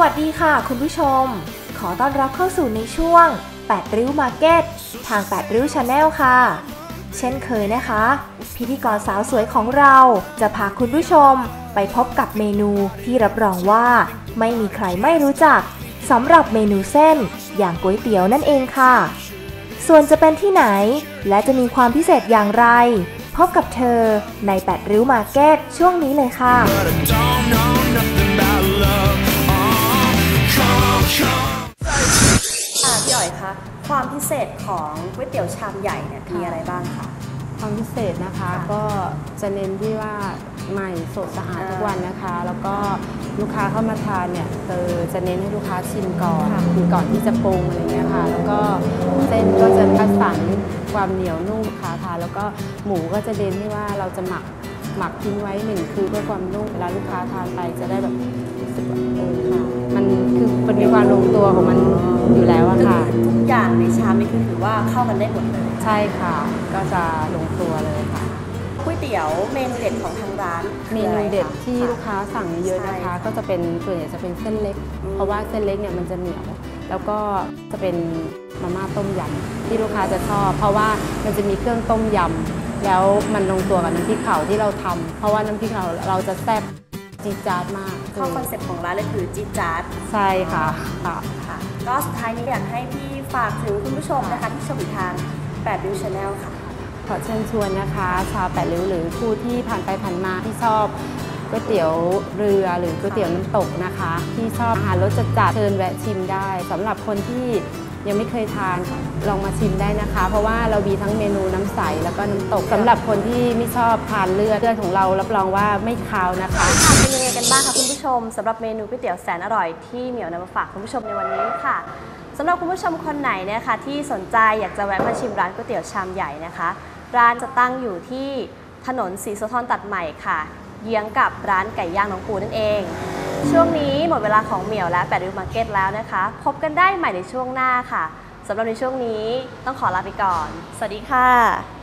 วัสดีคุณผู้ชม ขอต้อนรับเข้าสู่ในช่วง 8 ริ้วมาร์เก็ตทาง 8 ริ้วชาแนลค่ะ เช่นเคยนะคะ พิธีกรสาวสวยของเราจะพาคุณผู้ชมไปพบกับเมนูที่รับรองว่า ไม่มีใครไม่รู้จักสำหรับเมนูเส้น อย่างก๋วยเตี๋ยวนั่นเองค่ะ ส่วนจะเป็นที่ไหน และจะมีความพิเศษอย่างไร พบกับเธอใน 8 ริ้วมาร์เก็ตช่วงนี้เลยค่ะ คะความพิเศษของก๋วยเตี๋ยวชามใหญ่เนี่ยมีอะไรบ้างคะความพิเศษนะคะค่ะก็จะเน้นที่ว่าใหม่สดสะอาดอ่าทุกวันนะคะ แล้วก็ลูกค้าเข้ามาทานเนี่ยเออจะเน้นให้ลูกค้าชิมก่อนค่ะคือก่อนที่จะปรุงอะไรเงี้ยค่ะ แล้วก็เส้นก็จะคัดสรรความเหนียวนุ่มค่ะทานแล้วก็หมูก็จะเน้นที่ว่าเราจะหมักหมักทิ้งไว้หนึ่งคือเพื่อความนุ่มเวลาลูกค้าทานไปจะได้แบบรู้สึกว่าเออค่ะมันคือมันมีความลงตัวของมันอยู่แล้ว ชามนี่คือถือว่าเข้ากันได้หมดเลย ใช่ค่ะ ก็จะลงตัวเลยค่ะก๋วยเตี๋ยวเมนูเด็ดของทางร้านเมคืออะไรนูคะเด็ดที่ค่ะลูกค้าสั่งเยอะๆนะใช่คะค่ะก็จะเป็นส่วนใหญ่จะเป็นเส้นเล็กอืมเพราะว่าเส้นเล็กเนี่ยมันจะเหนียว แล้วก็จะเป็นมาม่าต้มยำที่ลูกค้าจะชอบ เพราะว่ามันจะมีเครื่องต้มยำแล้วมันลงตัวกับน้ำพริกเผาที่เราทำเพราะว่าน้ำพริกเผาเราจะแซ่บจี๊ดจ๊าดมากเข้าคอนเซ็ปต์ของร้านเลยคือจี๊ดจ๊าดใช่ค่ะค่ะค่ะ ก็สุดท้ายนี้อยากให้พี่ฝากถึงคุณผู้ชมนะคะที่ชมทาง8ดิวชาแนลค่ะ ขอเชิญชวนนะคะ ชาวแปดริ้วหรือผู้ที่ผ่านไปผ่านมาที่ชอบก๋วยเตี๋ยวเรือหรือก๋วยเตี๋ยวน้ำตกนะคะ ที่ชอบอาหารรสจัดๆเชิญแวะชิมได้สำหรับคนที่ ยังไม่เคยทานลองมาชิมได้นะคะ เพราะว่าเรามีทั้งเมนูน้ำใสแล้วก็น้ำตกสำหรับคนที่ไม่ชอบทานเลือดเลือดของเรารับรองว่าไม่คาวนะคะค่ะเป็นยังไงกันบ้างคะคุณผู้ชมสำหรับเมนูก๋วยเตี๋ยวแสนอร่อยที่เหมียวนำมาฝากคุณผู้ชมในวันนี้ค่ะสำหรับคุณผู้ชมคนไหนเนะคะที่สนใจอยากจะแวะมาชิมร้านก๋วยเตี๋ยวชามใหญ่นะคะ ร้านจะตั้งอยู่ที่ถนนศรีโสธรตัดใหม่ค่ะ เยื้องกับร้านไก่ย่างน้องปูนั่นเอง ช่วงนี้หมดเวลาของเหมียวและแปดริวมาร์เก็ตแล้วนะคะ พบกันได้ใหม่ในช่วงหน้าค่ะสำหรับในช่วงนี้ต้องขอลาไปก่อน สวัสดีค่ะ